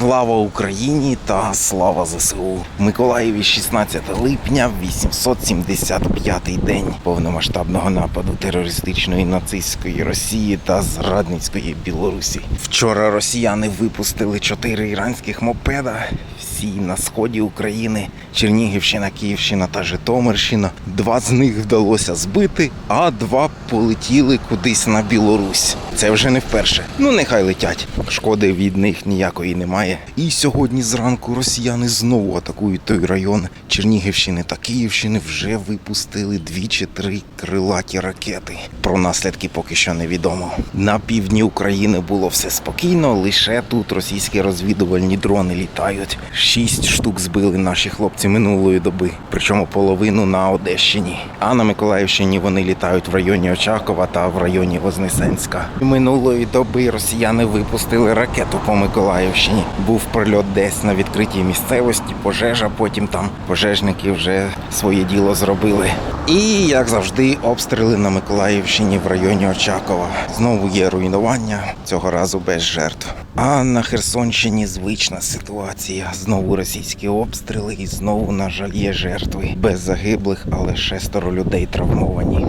Слава Україні та слава ЗСУ! Миколаєві 16 липня, 875-й день повномасштабного нападу терористичної нацистської Росії та зрадницької Білорусі. Вчора росіяни випустили чотири іранських мопеда. Всі на сході України, Чернігівщина, Київщина та Житомирщина. Два з них вдалося збити, а два полетіли кудись на Білорусь. Це вже не вперше. Ну нехай летять. Шкоди від них ніякої немає. І сьогодні зранку росіяни знову атакують той район Чернігівщини та Київщини. Вже випустили дві чи три крилаті ракети. Про наслідки поки що невідомо. На півдні України було все спокійно. Лише тут російські розвідувальні дрони літають. Шість штук збили наші хлопці минулої доби, причому половину на Одещині. А на Миколаївщині вони літають в районі Очакова та в районі Вознесенська. Минулої доби росіяни випустили ракету по Миколаївщині. Був прильот десь на відкритій місцевості, пожежа. Потім там пожежники вже своє діло зробили. І як завжди, обстріли на Миколаївщині в районі Очакова. Знову є руйнування цього разу без жертв. А на Херсонщині звична ситуація. Знову російські обстріли, і знову, на жаль, є жертви без загиблих, але шестеро людей травмовані.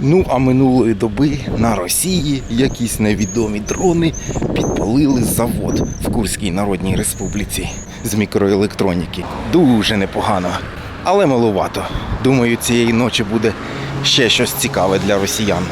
Ну а минулої доби на Росії якісь невідомі дрони підпалили завод в Курській Народній Республіці з мікроелектроніки. Дуже непогано, але малувато. Думаю, цієї ночі буде ще щось цікаве для росіян.